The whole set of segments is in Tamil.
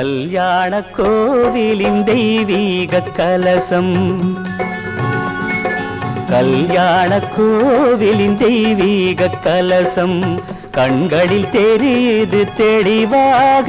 கல்யாண கோவிலின் தெய்வீக கலசம். கல்யாண கோவிலின் தெய்வீக கலசம். கண்களில் தெரியுது தெளிவாக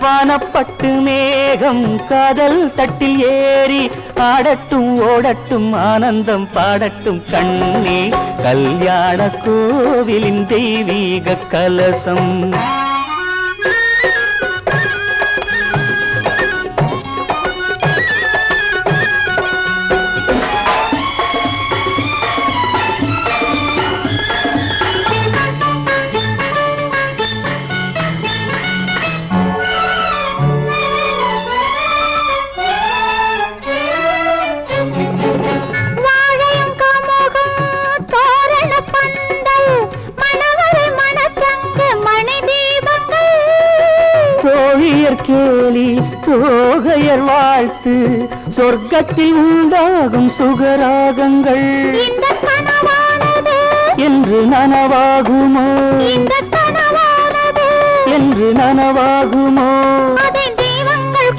வானப்பட்டு மேகம் காதல் தட்டில் ஏறி ஆடட்டும் ஓடட்டும் ஆனந்தம் பாடட்டும் கண்ணே கல்யாண கோவிலின் தெய்வீக கலசம். தோழியர் கேலி தோகையர் வாழ்த்து. சொர்க்கத்தில் உண்டாகும் சுகராகங்கள் என்று நனவாகுமோ? என்று நனவாகுமோ?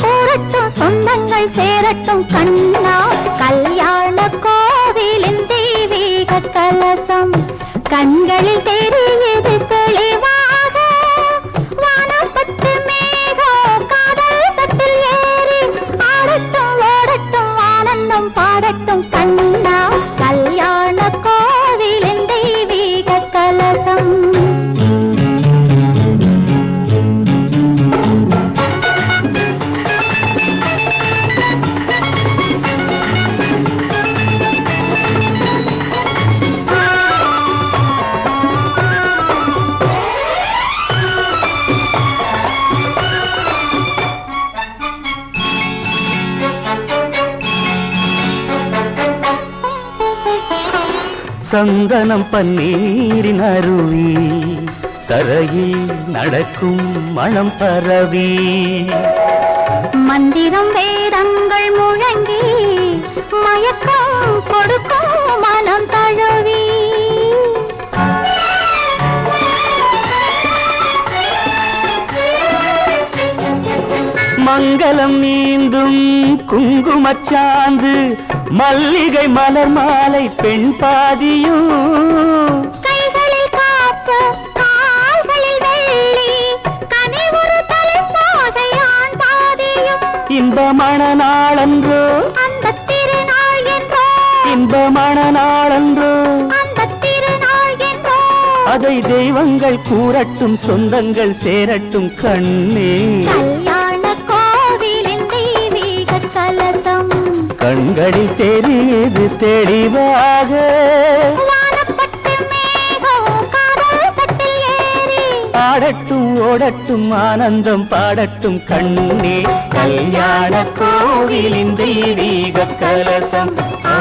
கூறட்டும் சொந்தங்கள் சேரட்டும் கண்ணா. கல்யாண கோவிலின் தெய்வீக கலசம். கண்களில் தெரியுது கண்ணா கல்யாண சந்தனம் பன்னீரின் அருவி. தரையில் நடக்கும் மனம் பரவி. மந்திரம் வேதங்கள் முழங்கி மயக்கம் கொடுக்கும் மனம் தழும் மங்களம் நீந்தும் குங்குமச்சாந்து மல்லிகை மலர் மாலை பெண் பாதியும். இன்பமான நாளன்றோ. அந்த திருநாள் என்றோ. இன்பமான நாளன்றோ. அதை தெய்வங்கள் கூறட்டும் சொந்தங்கள் சேரட்டும் கண்ணே. கண்களில் தெரியுது தெளிவாக. ஆடட்டும் ஓடட்டும் ஆனந்தம் பாடட்டும் கண்ணே. கல்யாண கோவிலின் தெய்வீக கலசம். ஆ